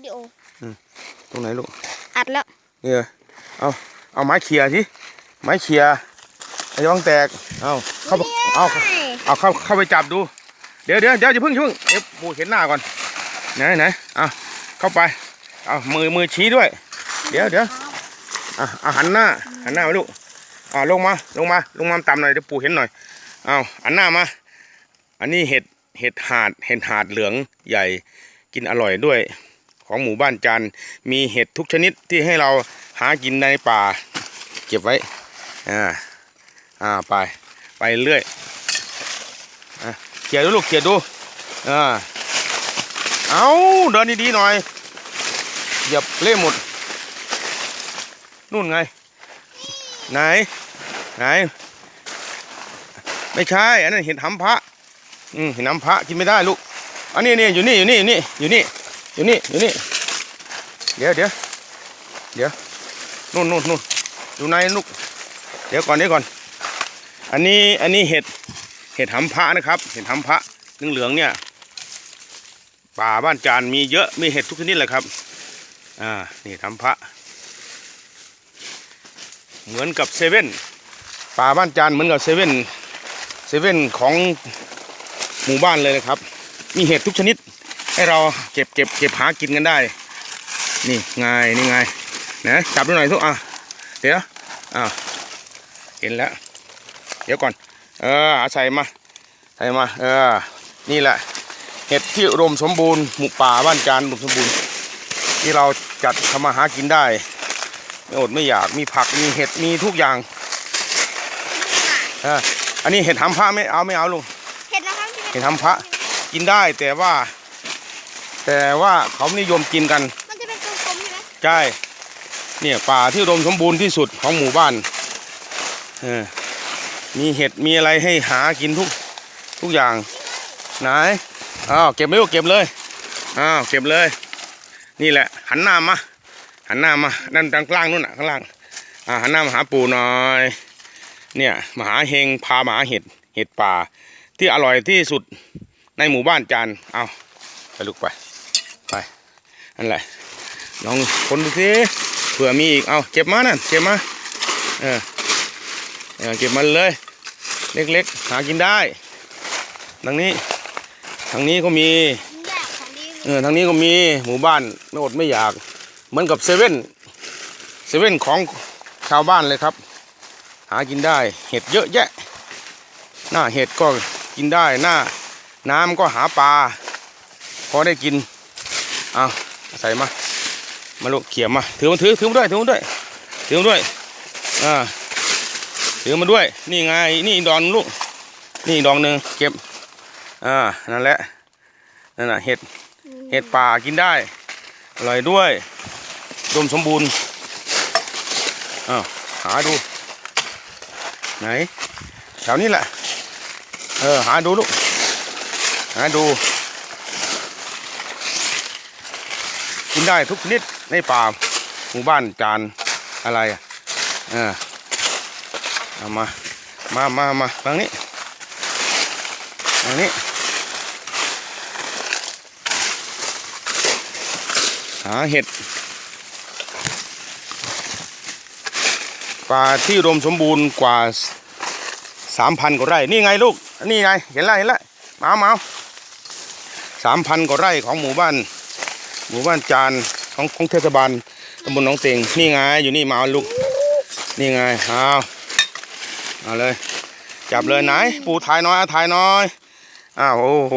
วิดีโอตรงไหนลูก อัดแล้วนี่เหรอเอาเอาไม้เขี่ยสิไม้เขี่ยไอ้ระวังแตก เอาเข้าไปเอาเอาเข้าเข้าไปจับดู เดี๋ยวเดี๋ยวเดี๋ยวอย่าเพิ่งอย่าเพิ่งเดี๋ยวปูเห็นหน้าก่อน ไหนไหนเอาเข้าไป เอามือมือชี้ด้วย เดี๋ยวเดี๋ยวอะเอาหันหน้า หันหน้ามาลูก อ่าลงมา ลงมา ลงมาต่ำหน่อยเดี๋ยวปูเห็นหน่อย เอาหันหน้ามา อันนี้เห็ด เห็ดหาด เห็ดหาดเหลืองใหญ่ กินอร่อยด้วย ของหมู่บ้านจันทร์มีเห็ดทุกชนิดที่ให้เราหากินในป่า เก็บไว้อ่าอ่าไปไปเรื่อยอะเขี่ยดูลูกเขี่ยดูอ่าเอาเดินดีๆหน่อยเหยียบเละหมดนู่นไง ไหน ไหน ไม่ใช่อันนั้นเห็ดหำพระอืมเห็ดหำพระกินไม่ได้ลูกอันนี้นี่อยู่นี่อยู่นี่อยู่นี่อยู่นี่ อยู่นี่อยู่นี่ เดี๋ยวเดี๋ยวเดี๋ยวนู่นนู่นนู่นอยู่ในลูกเดี๋ยวก่อนเดี๋ยวก่อน อันนี้อันนี้เห็ดเห็ดหำพระนะครับ เห็ดหำพระเหลืองๆเนี่ย ป่าบ้านจานมีเยอะมีเห็ดทุกชนิดแหละครับ อ่านี่หำพระ เหมือนกับเซเว่นป่าบ้านจานเหมือนกับเซเว่นเซเว่นของหมู่บ้านเลยนะครับ มีเห็ดทุกชนิด ให้เราเก็บเก็บเก็บหากินกันได้ นี่ไงนี่ไงนะจับดูหน่อยทุกอะเดี๋ยวอะเห็นแล้ว เดี๋ยวก่อน เออเอาใส่มาใส่มาเออนี่แหละ เห็ดที่อุดมสมบูรณ์หมู่ป่าบ้านจานอุดมสมบูรณ์ ที่เราจัดทำมาหากินได้ไม่อดไม่อยากมีผักมีเห็ดมีทุกอย่างเอออันนี้เห็ดทำพระไม่เอาไม่เอาลุงเห็นนะครับที่เห็ดทำพระกินได้แต่ว่า แต่ว่าเขานิยมกินกัน มันจะเป็นกลมๆใช่ไหมใช่ เนี่ยป่าที่อุดมสมบูรณ์ที่สุดของหมู่บ้านเออมีเห็ดมีอะไรให้หากินทุกทุกอย่างไหนอ้าวเก็บไม่ลูกเก็บเลยอ้าวเก็บเลย นี่แหละ หันหน้ามาหันหน้ามานั่นข้างล่างนู่นน่ะข้างล่างอ่าหันหน้ามาหาปู่หน่อยเนี่ยมหาเฮงพามาหาเห็ดเห็ดป่า ที่อร่อยที่สุดในหมู่บ้านจานเอาไปลูกไป ไปนั่นแหละลองคนดูสิเผื่อมีอีกเอาเก็บมานั่นเก็บมาเออเออเก็บมันเลย เล็กๆ หากินได้ทางนี้ทางนี้ก็มีแยกของดีเออทางนี้ก็มีหมู่บ้านไม่อดไม่อยาก เหมือนกับเซเว่นเซเว่นของชาวบ้านเลยครับ หากินได้เห็ดเยอะแยะ หน้าเห็ดก็กินได้หน้าน้ำก็หาปลาพอได้กิน เอาใส่มา มาลูกเขี่ยมา ถือมาถือถือมาด้วย ถือมาด้วย ถือมาด้วย อ่า ถือมาด้วย นี่ไง นี่อีกดอกหนึ่งลูก นี่อีกดอกหนึ่งเก็บ อ่า นั่นแหละ นั่นน่ะ เห็ด เห็ดป่ากินได้ อร่อยด้วยรวมสมบูรณ์ อ้าว หาดู ไหน แถวนี้แหละ เออ หาดูลูก หาดู กิน ได้ทุกชนิดในป่าหมู่บ้านจานอะไรอะเออเอามา มามามาทางนี้ทางนี้หาเห็ดป่าที่รวมสมบูรณ์กว่าสามพันกว่าไร่ นี่ไงลูก นี่ไง เห็นแล้วเห็นแล้วมาเอามาสามพันกว่าไร่ของหมู่บ้าน มู่บ้านจานของของเทศบาลตำบลหนองเต็งนี่ไงอยู่นี่มาลูกนี่ไงเอาเอาเลย จับเลยไหน ปูถ่ายน้อยอาถ่ายน้อยอ้าวโอ้โห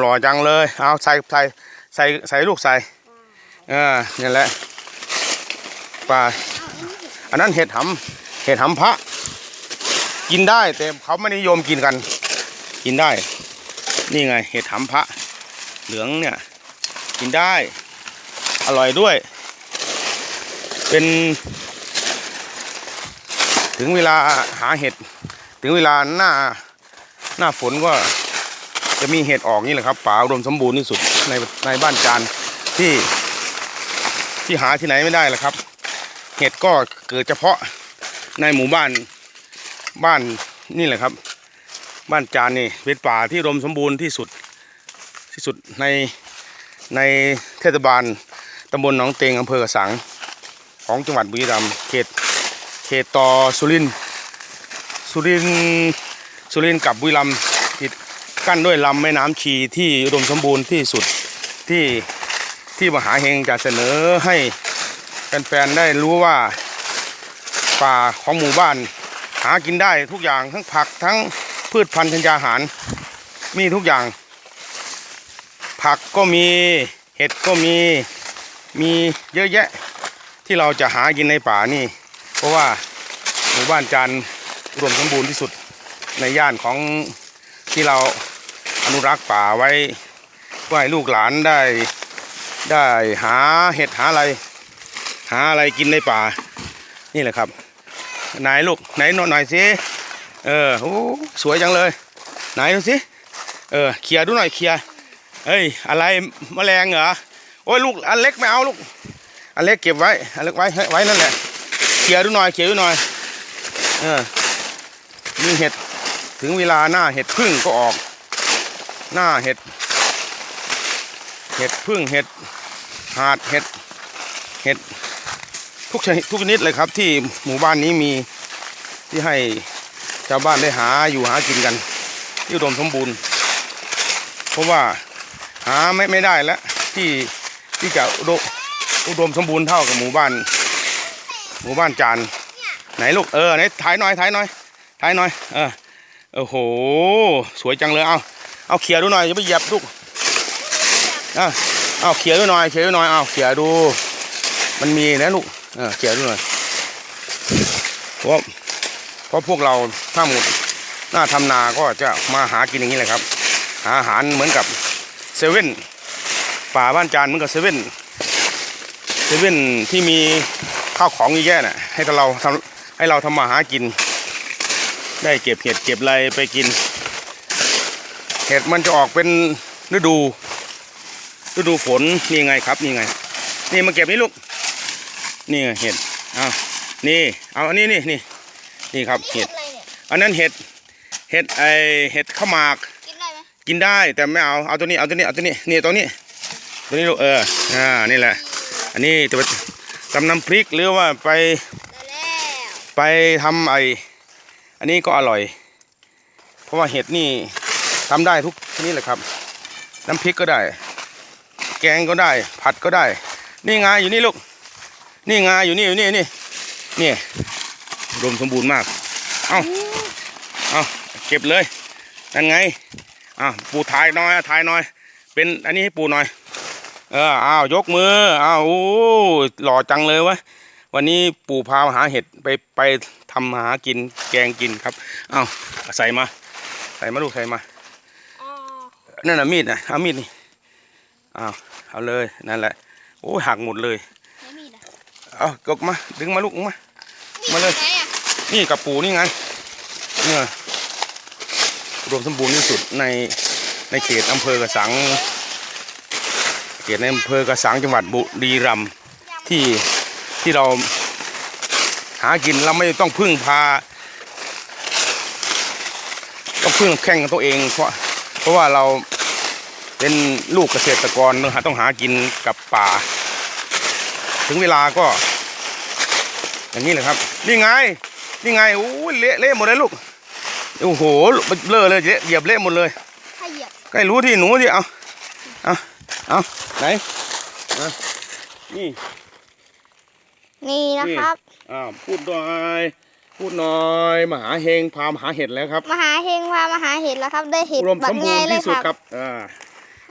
หล่อจังเลยเอาใส่ใส่ใส่ใส่ลูกใส่เออนี่แหละปลาอันนั้นเห็ดหำเห็ดหำพระกินได้แต่เขาไม่นิยมกินกัน กินได้ นี่ไงเห็ดหำพระเหลืองเนี่ย กินได้ อร่อยด้วย เป็นถึงเวลาหาเห็ด ถึงเวลาหน้าหน้าฝนก็จะมีเห็ดออกนี่แหละครับป่าอุดมสมบูรณ์ที่สุดในในบ้านจานที่ที่หาที่ไหนไม่ได้แหละครับ เห็ดก็เกิดเฉพาะในหมู่บ้านบ้านนี่แหละครับ บ้านจานนี่เป็นป่าที่อุดมสมบูรณ์ที่สุดที่สุดในในเทศบาล ตำบลหนองเตงอำเภอกระสัง ของจังหวัดบุรีรัมย์เขตเขตต่อสุรินสุรินสุรินกับบุรีรัมย์ติดกั้นด้วยลำแม่น้ำชีที่อุดมสมบูรณ์ที่สุดที่ที่มหาเฮงจะเสนอให้แฟนๆได้รู้ว่าป่าของหมู่บ้าน หากินได้ทุกอย่างทั้งผักทั้งพืชพันธุ์ธัญญาหาร มีทุกอย่าง ผักก็มีเห็ดก็มี มีเยอะแยะที่เราจะหากินในป่านี่ เพราะว่าหมู่บ้านจันทร์รวมสมบูรณ์ที่สุดในย่านของที่เราอนุรักษ์ป่าไว้เพื่อให้ลูกหลานได้ได้หาเห็ดหาอะไร หาอะไรกินในป่า นี่แหละครับไหนลูกไหนหน่อยสิเออโอ้สวยจังเลย ไหนดูสิเออเคลียร์ดูหน่อยเคลียร์เอ้ยอะไรแมลงเหรอ โอ้ยลูกอันเล็กไม่เอาลูกอันเล็กเก็บไว้อันเล็กไว้ไว้นั่นแหละเคลียดูหน่อยเคลียดูหน่อยเออมีเห็ดถึงเวลาหน้าเห็ดพึ่งก็ออก หน้าเห็ด เห็ดพึ่งเห็ดหาดเห็ดเห็ดทุกชนิดทุกชนิดเลยครับ ที่หมู่บ้านนี้มีที่ให้ชาวบ้านได้หาอยู่หากินกันที่อุดมสมบูรณ์ เพราะว่าหาไม่ไม่ได้แล้วที่ ที่จะอุดมอุดมสมบูรณ์เท่ากับหมู่บ้าน หมู่บ้านจานไหนลูกเออไหนถ่ายหน่อยถ่ายหน่อยถ่ายหน่อยเออโอ้โหสวยจังเลยเอาเอาเขี่ยดูหน่อยอย่าไปเหยียบลูกเอาเอาเขี่ยดูหน่อยเขี่ยดูหน่อยเอาเขี่ยดู มันมีนะลูกเออเขี่ยดูหน่อยเพราะเพราะพวกเราถ้าหมดหน้าทำนาก็จะมาหากินอย่างนี้แหละครับ หาอาหารเหมือนกับเซเว่น ป่าบ้านจานเหมือนกับเซเว่นเซเว่นที่มีข้าวของเยอะแยะน่ะให้เราทำให้เราทำมาหากิน ได้เก็บเห็ดเก็บอะไรไปกิน เห็ดมันจะออกเป็นฤดู ฤดูฝนนี่ไงครับนี่ไง นี่มาเก็บนี่ลูกนี่ไงเห็ดเอานี่เอาอันนี้นี่นี่นี่ครับนี่เห็เห็ดดอะไรเนี่ยอันนั้นเห็ดเห็ดไอเห็ดข้าวหมากกินได้ไหมกินได้แต่ไม่เอาเอาตัวนี้เอาตัวนี้เอาตัวนี้นี่ตัวนี้ ตัวนี้ลูกเอออ่านี่แหละ อันนี้จะไปทำน้ำพริกหรือว่าไปไปทำไออันนี้ก็อร่อย เพราะว่าเห็ดนี่ทำได้ทุกชนิดเลยครับ น้ำพริกก็ได้ แกงก็ได้ ผัดก็ได้ นี่ไงอยู่นี่ลูก นี่ไงอยู่นี่อยู่นี่นี่นี่รวมสมบูรณ์มาก เอาเอาเก็บเลยนั่นไงอะปูถ่ายน้อยถ่ายน่อย เป็นอันนี้ให้ปูหน่อย เอออ้าวยกมืออ้าวโอ้หล่อจังเลยวะวันนี้ปู่พามาหาเห็ดไปไปทำหากินแกงกินครับอ้าวใส่มา ใส่มาลูกใส่มาอ๋อนั่นน่ะมีดนะเอามีดนี่อ้าวเอาเลยนั่นแหละโอ้ยหักหมดเลยไหนมีดอะเอากกมาดึงมาลูกมามาเลยไหนอะนี่กับปูนี่ไงเนี่ยรวมสมบูรณ์ที่สุดในในเขตอำเภอกระสังเข ตในอำเภอกระสังจังหวัดบุรีรัมย์ที่ที่เราหากินเราไม่ต้องพึ่งพา ต้องพึ่งแข่งกับตัวเอง เพราะเพราะว่าเราเป็นลูกเกษตรกรต้องหาต้องหากินกับป่า ถึงเวลาก็ อย่างนี้แหละครับ นี่ไง นี่ไงโอ้ยเละเละหมดเลยลูกโอ้โหเลอะเลยเละเหยียบเละหมดเลยถ้าเหยียบใกล้รู้ที่หนูที่เอาเอาเอา ไหนเอานี่นี่นะครับอ่าพูดหน่อยพูดหน่อยมหาเฮงพามาหาเห็ดแล้วครับมหาเฮงพามาหาเห็ดแล้วครับ ได้เห็ดอุดมแบสบมไงบูรณ์เลยที่สุดครับครับอ่า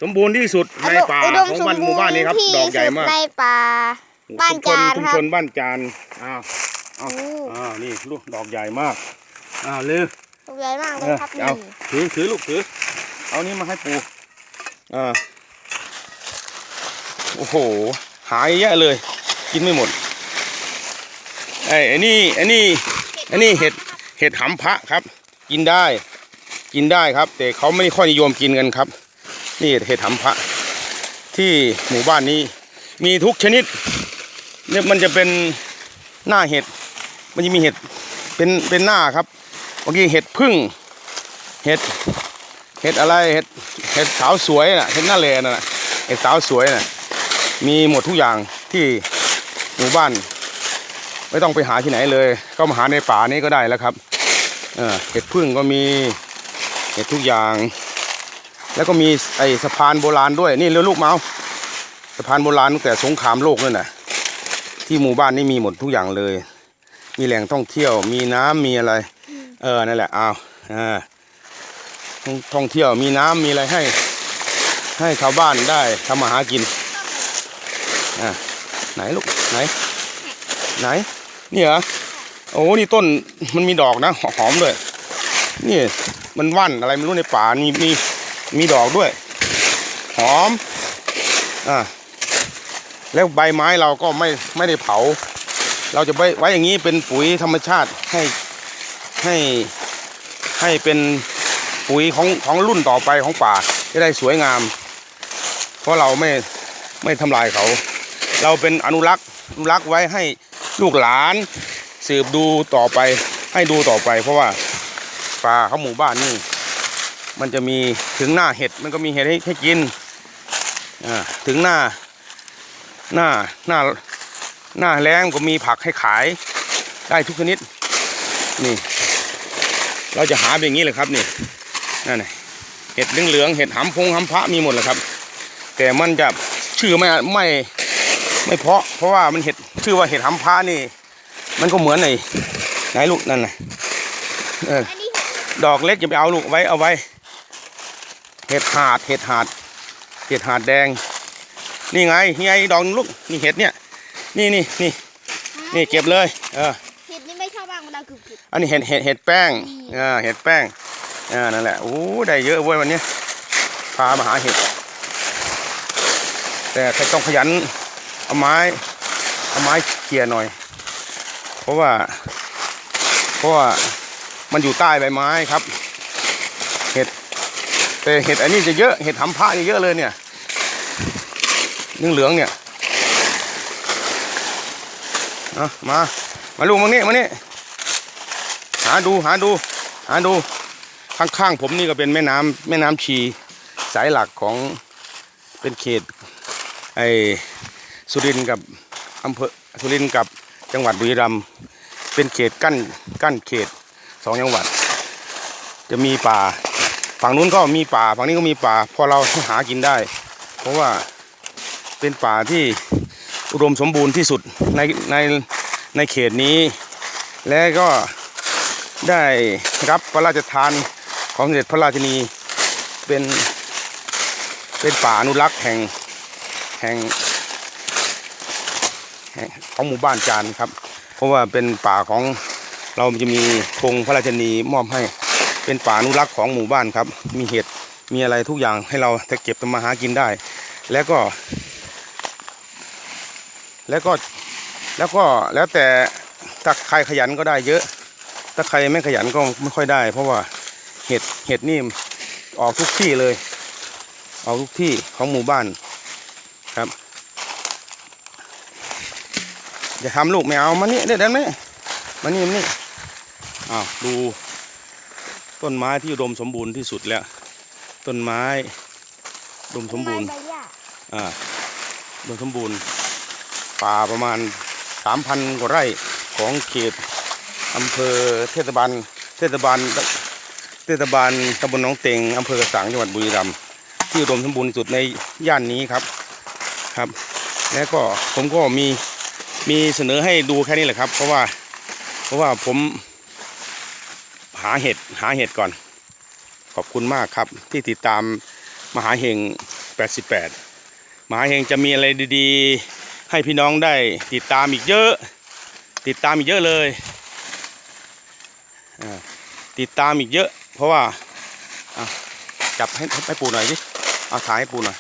สมบูรณ์ที่สุดในป่าอุดมของสมบ้านหบูมู่บ้านรณ์นี้ครับที่ดอกใหญ่สุดมากในป่าบ้านจานชุมครับชนบ้านจานอ้าวโอ้อ้าวนี่ลูกดอกใหญ่มากอ้าวเร็วลูกใหญ่มากเลเอยอครับเอานี่ถือถือลูกถือเอานี้มาให้ปูอ่า โอ้โห หายเยอะเลย กินไม่หมดไอ้ไอ้นี่ไอ้นี่ไอ้นี่เห็ดเห็ดหำพระครับ กินได้ กินได้ครับ แต่เขาไม่ค่อยนิยมกินกันครับ นี่เห็ดหำพระ ที่หมู่บ้านนี้มีทุกชนิดเนี่ยมันจะเป็นหน้าเห็ด มันจะมีเห็ดเป็นเป็นหน้าครับเมื่อกี้เห็ดพึ่งเห็ดเห็ดอะไรเห็ดเห็ดสาวสวยน่ะเห็ดหน้าแลน่ะเห็ดสาวสวยน่ะ มีหมดทุกอย่างที่หมู่บ้าน ไม่ต้องไปหาที่ไหนเลย ก็มาหาในป่านี้ก็ได้แล้วครับเออเห็ดพึ่งก็มีเห็ดทุกอย่าง แล้วก็มีไอสะพานโบราณด้วยนี่เรือลูกเมาสะพานโบราณตั้งแต่สงครามโลกนั่นน่ะที่หมู่บ้านนี่มีหมดทุกอย่างเลย มีแหล่งท่องเที่ยว มีน้ำมีอะไร เออนั่นแหละอ้าวอ่าท่องท่องเที่ยวมีน้ำมีอะไรให้ ให้ชาวบ้านได้ทำมาหากิน อ่าไหนลูกไหน ไหน นี่เหรอโอ้นี่ต้นมันมีดอกนะหอมด้วยนี่มันว่านอะไรไม่รู้ในป่ามีมีมีดอกด้วย หอมอ่าแล้วใบไม้เราก็ไม่ไม่ได้เผา เราจะไว้ไว้อย่างนี้เป็นปุ๋ยธรรมชาติให้ให้ให้เป็นปุ๋ยของของรุ่นต่อไปของป่าจะได้สวยงาม เพราะเราไม่ไม่ทำลายเขา เราเป็นอนุรักษ์อนุรักษ์ไว้ให้ลูกหลานสืบดูต่อไปให้ดูต่อไป เพราะว่าป่าเขาหมู่บ้านนี่ มันจะมีถึงหน้าเห็ดมันก็มีเห็ดให้ให้กินถึงหน้าหน้าหน้าหน้าแล้งก็มีผักให้ขายได้ทุกชนิดนี่ เราจะหาเป็นอย่างนี้เลยครับนี่นั่นเห็ดเหลืองๆเห็ดหำพงหำพระมีหมดเลยครับ แต่มันจะชื่อไม่ไม่ ไม่เพราะ เพราะว่ามันเห็ดชื่อว่าเห็ดหำพระนี่ มันก็เหมือนไอ้ไหนลูกนั่นน่ะเอออันนี้ดอกเล็กอย่าไปเอาลูกไว้เอาไว้ เห็ดหาดเห็ดหาด เห็ดหาดแดง นี่ไงนี่ไงดอกลูกนี่เห็ดเนี่ย นี่นี่นี่นี่เก็บเลย เออเห็ดนี่ไม่ชอบบ้างมันดังกึบกึบอันนี้เห็ดเห็ดเห็ดแป้งอืมอ่าเห็ดแป้งอ่านั่นแหละโอ้ได้เยอะเว้ยวันนี้พามาหาเห็ด แต่ใครต้องขยัน เอาไม้เอาไม้เขี่ยหน่อย เพราะว่า เพราะว่ามันอยู่ใต้ใบไม้ครับ เห็ดแต่เห็ดอันนี้จะเยอะเห็ดทำพระนี่เยอะเลยเนี่ยนึ่งเหลืองเนี่ยเอามา มาลูกมานี่มานี่หาดูหาดูหาดูข้างๆผมนี่ก็เป็นแม่น้ำแม่น้ำชีสายหลักของเป็นเขตไอ สุรินทร์กับอำเภอสุรินทร์กับจังหวัดบุรีรัมย์เป็นเขตกั้นกั้นเขตสองจังหวัด จะมีป่า ฝั่งนู้นก็มีป่า ฝั่งนี้ก็มีป่า พอเราหากินได้ เพราะว่าเป็นป่าที่อุดมสมบูรณ์ที่สุดในในในเขตนี้ และก็ได้รับพระราชทานของเด็จพระราชินีเป็นเป็นป่าอนุรักษ์แห่งแห่ง ของหมู่บ้านจานครับ เพราะว่าเป็นป่าของเราจะมีธงพระราชินีมอบให้ เป็นป่าอนุรักษ์ของหมู่บ้านครับ มีเห็ดมีอะไรทุกอย่างให้เราจะเก็บทำมาหากินได้ แล้วก็ แล้วก็แล้วก็แล้วแต่ถ้าใครขยันก็ได้เยอะ ถ้าใครไม่ขยันก็ไม่ค่อยได้ เพราะว่าเห็ดเห็ดนี่ออกทุกที่เลย ออกทุกที่ของหมู่บ้านครับ อย่าทำลูกไม่เอามานี่เด็ดเด็ดไหมมานี่มานี่อ้าวดูต้นไม้ที่อุดมสมบูรณ์ที่สุดแล้ว ต้นไม้อุดมสมบูรณ์ใบหญ้าอ่าอุดมสมบูรณ์ ป่าประมาณสามพันกว่าไร่ของเขตอำเภอเทศบาลเทศบาลเทศบาลตำบลหนองเต็งอำเภอกระสังจังหวัดบุรีรัมย์ที่อุดมสมบูรณ์ที่สุดในย่านนี้ครับครับ แล้วก็ผมก็มี มีเสนอให้ดูแค่นี้แหละครับ เพราะว่า เพราะว่าผม หาเห็ดหาเห็ดก่อน ขอบคุณมากครับ ที่ติดตามมหาเฮง88 มหาเฮงจะมีอะไรดีๆ ให้พี่น้องได้ติดตามอีกเยอะ ติดตามอีกเยอะเลยอ่าติดตามอีกเยอะ เพราะว่าจับให้ให้ปูหน่อยสิเอาถ่ายให้ปูหน่อย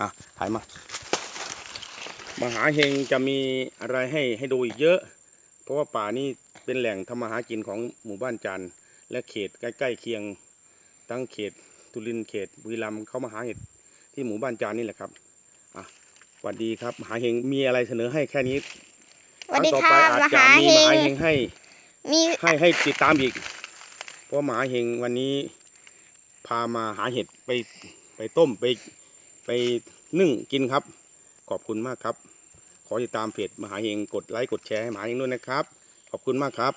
อะถ่ายมา มหาเฮงจะมีอะไรให้ให้ดูอีกเยอะ เพราะว่าป่านี่เป็นแหล่งทำมาหากินของหมู่บ้านจันทร์และเขตใกล้ๆเคียงทั้งเขตตุลินทร์เขตบุรีรัมย์เขามาหาเห็ดที่หมู่บ้านจันทร์นี่แหละครับสวัสดีครับมหาเฮงมีอะไรเสนอให้แค่นี้สวัสดีงต่อค่ะไปอาจมจะหามีเฮมหางเฮงให้มีให้ให้ติดตามอีก เพราะมหาเฮงวันนี้พามาหาเห็ดไปไปต้มไปไปนึ่งกินครับ ขอบคุณมากครับ ขอติดตามเพจมหาเฮงกดไลค์กดแชร์ให้มหาเฮงด้วยนะครับ ขอบคุณมากครับ